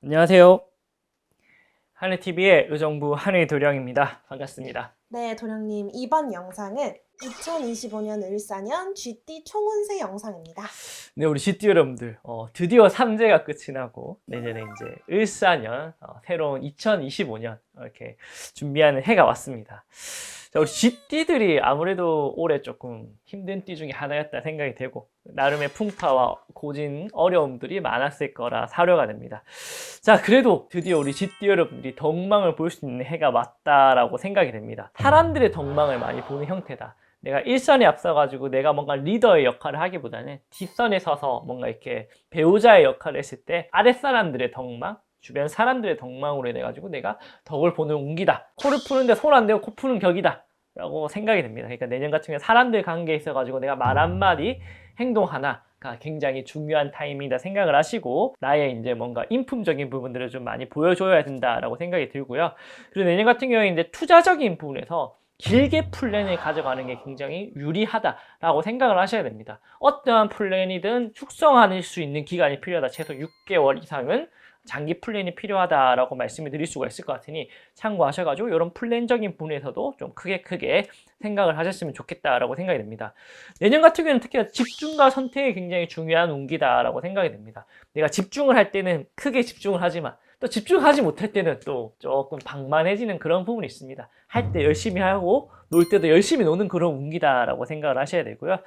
안녕하세요. 하늘TV의 의정부 하늘도령입니다. 반갑습니다. 네, 도령님 이번 영상은 2025년 을사년 GT 총운세 영상입니다. 네, 우리 GT 여러분들, 어, 드디어 3제가 끝이 나고, 내년에 이제 을사년, 어, 새로운 2025년, 이렇게 준비하는 해가 왔습니다. 자, 우리 GT들이 아무래도 올해 조금 힘든 띠 중에 하나였다 생각이 되고, 나름의 풍파와 고진 어려움들이 많았을 거라 사료가 됩니다. 자, 그래도 드디어 우리 GT 여러분들이 덕망을 볼 수 있는 해가 왔다라고 생각이 됩니다. 사람들의 덕망을 많이 보는 형태다. 내가 일선에 앞서가지고 내가 뭔가 리더의 역할을 하기보다는 뒷선에 서서 뭔가 이렇게 배우자의 역할을 했을 때 아랫사람들의 덕망, 주변 사람들의 덕망으로 인해가지고 내가 덕을 보는 운기다. 코를 푸는데 손 안 대고 코 푸는 격이다. 라고 생각이 됩니다. 그러니까 내년 같은 경우에 사람들 관계에 있어가지고 내가 말 한마디, 행동 하나가 굉장히 중요한 타임이다 생각을 하시고 나의 이제 뭔가 인품적인 부분들을 좀 많이 보여줘야 된다라고 생각이 들고요. 그리고 내년 같은 경우에 이제 투자적인 부분에서 길게 플랜을 가져가는 게 굉장히 유리하다라고 생각을 하셔야 됩니다. 어떠한 플랜이든 숙성할 수 있는 기간이 필요하다. 최소 6개월 이상은 장기 플랜이 필요하다라고 말씀을 드릴 수가 있을 것 같으니 참고하셔가지고 이런 플랜적인 부분에서도 좀 크게 크게 생각을 하셨으면 좋겠다라고 생각이 됩니다. 내년 같은 경우는 특히 집중과 선택이 굉장히 중요한 운기다라고 생각이 됩니다. 내가 집중을 할 때는 크게 집중을 하지만 또 집중하지 못할 때는 또 조금 방만해지는 그런 부분이 있습니다. 할 때 열심히 하고 놀 때도 열심히 노는 그런 운기다라고 생각을 하셔야 되고요.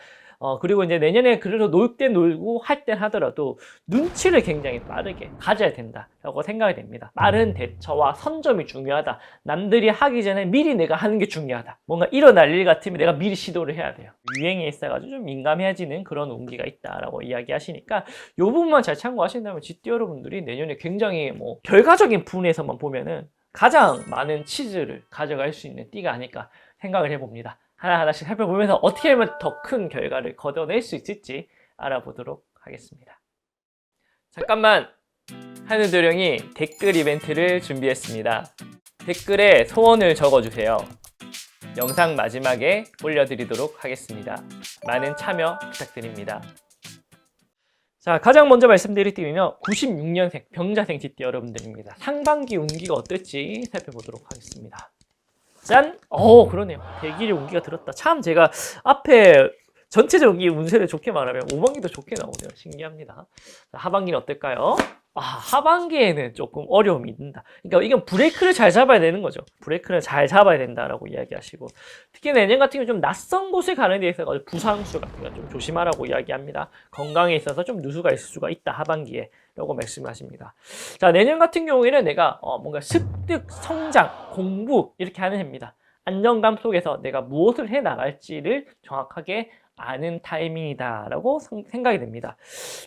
어, 그리고 이제 내년에 그래도 놀때 놀고 할 때 하더라도 눈치를 굉장히 빠르게 가져야 된다라고 생각이 됩니다. 빠른 대처와 선점이 중요하다. 남들이 하기 전에 미리 내가 하는 게 중요하다. 뭔가 일어날 일 같으면 내가 미리 시도를 해야 돼요. 유행에 있어가지고 좀 민감해지는 그런 운기가 있다라고 이야기하시니까 이 부분만 잘 참고하신다면 GT 여러분들이 내년에 굉장히 뭐 결과적인 부분에서만 보면은 가장 많은 치즈를 가져갈 수 있는 띠가 아닐까 생각을 해봅니다. 하나하나씩 살펴보면서 어떻게 하면 더 큰 결과를 걷어낼 수 있을지 알아보도록 하겠습니다. 잠깐만! 하늘도령이 댓글 이벤트를 준비했습니다. 댓글에 소원을 적어주세요. 영상 마지막에 올려드리도록 하겠습니다. 많은 참여 부탁드립니다. 자, 가장 먼저 말씀드릴 띠는요, 96년생 병자생 GT 여러분들입니다. 상반기 운기가 어떨지 살펴보도록 하겠습니다. 짠! 어, 그러네요. 대길의 운기가 들었다. 참 제가 앞에 전체적인 이 운세를 좋게 말하면 5반기도 좋게 나오네요. 신기합니다. 자, 하반기는 어떨까요? 아, 하반기에는 조금 어려움이 있다. 그러니까 이건 브레이크를 잘 잡아야 되는 거죠. 브레이크를 잘 잡아야 된다라고 이야기하시고 특히 내년 같은 경우 좀 낯선 곳에 가는 데 있어서 부상수 같은 거 좀 조심하라고 이야기합니다. 건강에 있어서 좀 누수가 있을 수가 있다 하반기에 라고 말씀하십니다. 자 내년 같은 경우에는 내가 어, 뭔가 습득, 성장, 공부 이렇게 하는 해입니다. 안정감 속에서 내가 무엇을 해 나갈지를 정확하게 아는 타이밍이다라고 생각이 됩니다.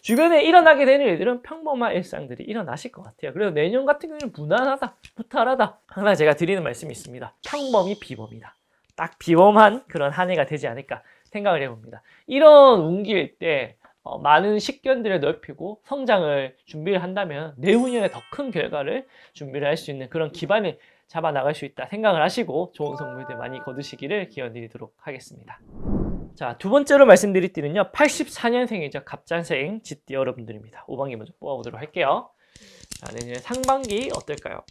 주변에 일어나게 되는 일들은 평범한 일상들이 일어나실 것 같아요. 그래서 내년 같은 경우는 무난하다, 무탈하다. 항상 제가 드리는 말씀이 있습니다. 평범이 비범이다. 딱 비범한 그런 한 해가 되지 않을까 생각을 해봅니다. 이런 운기일 때 어, 많은 식견들을 넓히고 성장을 준비를 한다면 내후년에 더 큰 결과를 준비를 할 수 있는 그런 기반을 잡아 나갈 수 있다 생각을 하시고 좋은 선물들 많이 거두시기를 기원드리도록 하겠습니다. 자, 두 번째로 말씀드릴 띠는요, 84년생이죠. 갑장생 쥐띠 여러분들입니다. 5반기 먼저 뽑아보도록 할게요. 자, 내년 상반기 어떨까요?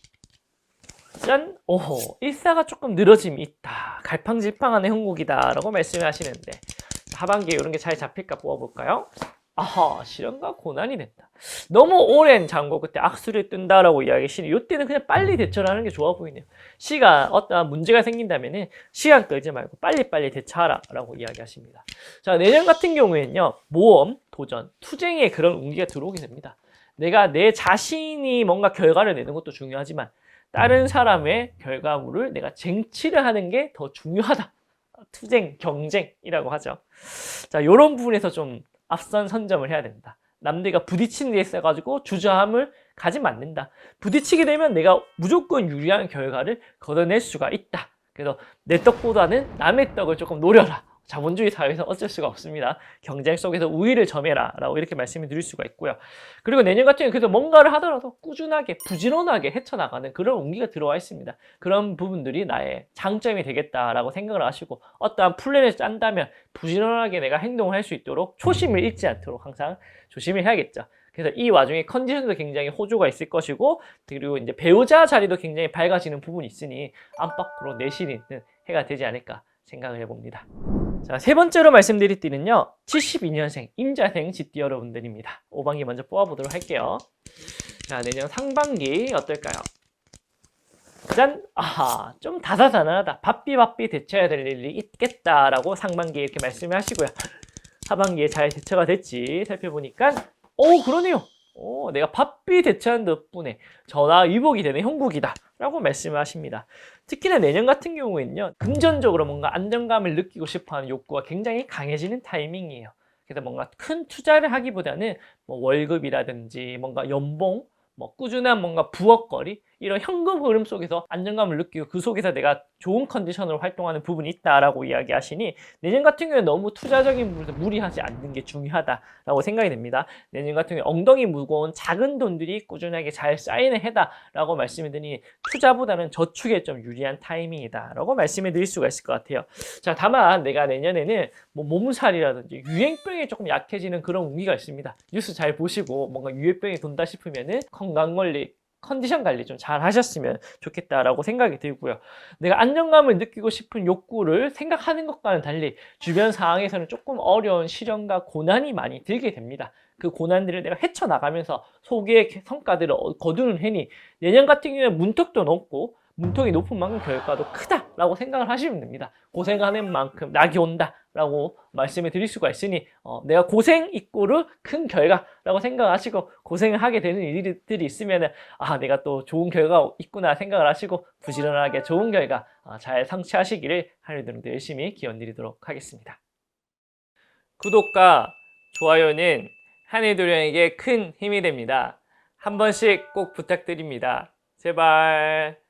짠! 오호, 일사가 조금 늘어짐이 있다. 갈팡질팡한 형국이다. 라고 말씀을 하시는데, 하반기에 이런 게 잘 잡힐까 뽑아볼까요? 아하, 실현과 고난이 된다. 너무 오랜 장고 그때 악수를 뜬다라고 이야기하시는 이때는 그냥 빨리 대처를 하는 게 좋아 보이네요. 시가 어떠한 문제가 생긴다면은 시간 끌지 말고 빨리빨리 대처하라 라고 이야기하십니다. 자, 내년 같은 경우에는요. 모험, 도전, 투쟁의 그런 운기가 들어오게 됩니다. 내가 내 자신이 뭔가 결과를 내는 것도 중요하지만 다른 사람의 결과물을 내가 쟁취를 하는 게 더 중요하다. 투쟁, 경쟁이라고 하죠. 자, 이런 부분에서 좀 앞선 선점을 해야 된다. 남들과 부딪히는 데 있어가지고 주저함을 가지면 안 된다. 부딪히게 되면 내가 무조건 유리한 결과를 걷어낼 수가 있다. 그래서 내 떡보다는 남의 떡을 조금 노려라. 자본주의 사회에서 어쩔 수가 없습니다. 경쟁 속에서 우위를 점해라 라고 이렇게 말씀을 드릴 수가 있고요. 그리고 내년 같은 경우는 그래서 뭔가를 하더라도 꾸준하게 부지런하게 헤쳐나가는 그런 운기가 들어와 있습니다. 그런 부분들이 나의 장점이 되겠다라고 생각을 하시고 어떠한 플랜을 짠다면 부지런하게 내가 행동을 할 수 있도록 초심을 잃지 않도록 항상 조심을 해야겠죠. 그래서 이 와중에 컨디션도 굉장히 호조가 있을 것이고 그리고 이제 배우자 자리도 굉장히 밝아지는 부분이 있으니 안팎으로 내실이 있는 해가 되지 않을까 생각을 해봅니다. 자, 세 번째로 말씀드릴 띠는요. 72년생 임자생 쥐띠 여러분들입니다. 5반기 먼저 뽑아보도록 할게요. 자, 내년 상반기 어떨까요? 짠! 아하, 좀 다사다난하다. 바삐바삐 대처해야 될 일이 있겠다라고 상반기에 이렇게 말씀을 하시고요. 하반기에 잘 대처가 됐지 살펴보니까 오 그러네요. 오 내가 바삐 대처한 덕분에 전화 위복이 되는 형국이다 라고 말씀을 하십니다. 특히나 내년 같은 경우에는요 금전적으로 뭔가 안정감을 느끼고 싶어하는 욕구가 굉장히 강해지는 타이밍이에요. 그래서 뭔가 큰 투자를 하기보다는 뭐 월급이라든지 뭔가 연봉 뭐 꾸준한 뭔가 부업거리 이런 현금 흐름 속에서 안정감을 느끼고 그 속에서 내가 좋은 컨디션으로 활동하는 부분이 있다라고 이야기하시니 내년 같은 경우에 너무 투자적인 부분에서 무리하지 않는 게 중요하다라고 생각이 됩니다. 내년 같은 경우에 엉덩이 무거운 작은 돈들이 꾸준하게 잘 쌓이는 해다라고 말씀을 드리니 투자보다는 저축에 좀 유리한 타이밍이다라고 말씀을 드릴 수가 있을 것 같아요. 자, 다만 내가 내년에는 뭐 몸살이라든지 유행병에 조금 약해지는 그런 운기가 있습니다. 뉴스 잘 보시고 뭔가 유행병이 돈다 싶으면은 건강 관리 컨디션 관리 좀 잘 하셨으면 좋겠다라고 생각이 들고요. 내가 안정감을 느끼고 싶은 욕구를 생각하는 것과는 달리 주변 상황에서는 조금 어려운 시련과 고난이 많이 들게 됩니다. 그 고난들을 내가 헤쳐나가면서 소기의 성과들을 어- 거두는 해니 내년 같은 경우에 문턱도 높고 문턱이 높은 만큼 결과도 크다라고 생각을 하시면 됩니다. 고생하는 만큼 낙이 온다 라고 말씀을 드릴 수가 있으니 어, 내가 고생 이꼬르 큰 결과라고 생각하시고 고생을 하게 되는 일들이 있으면 아 내가 또 좋은 결과가 있구나 생각을 하시고 부지런하게 좋은 결과 어, 잘 성취하시기를 하늘들도 열심히 기원 드리도록 하겠습니다. 구독과 좋아요는 하늘도령에게 큰 힘이 됩니다. 한 번씩 꼭 부탁드립니다. 제발.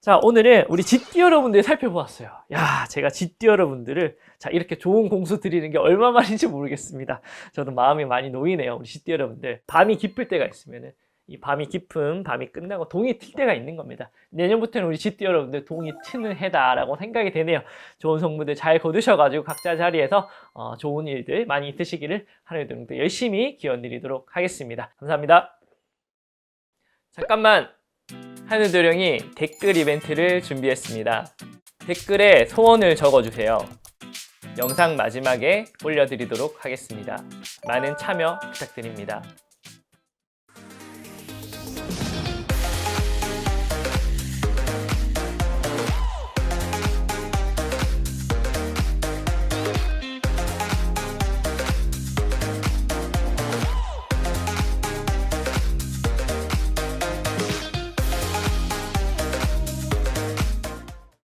자, 오늘은 우리 쥐띠 여러분들 살펴보았어요. 야, 제가 쥐띠 여러분들을 자, 이렇게 좋은 공수 드리는 게 얼마만인지 모르겠습니다. 저도 마음이 많이 놓이네요. 우리 쥐띠 여러분들. 밤이 깊을 때가 있으면은 이 밤이 깊은 밤이 끝나고 동이 틀 때가 있는 겁니다. 내년부터는 우리 쥐띠 여러분들 동이 트는 해다라고 생각이 되네요. 좋은 성분들 잘 거두셔가지고 각자 자리에서 어, 좋은 일들 많이 있으시기를 하늘등도 열심히 기원 드리도록 하겠습니다. 감사합니다. 잠깐만 하늘도령이 댓글 이벤트를 준비했습니다. 댓글에 소원을 적어주세요. 영상 마지막에 올려드리도록 하겠습니다. 많은 참여 부탁드립니다.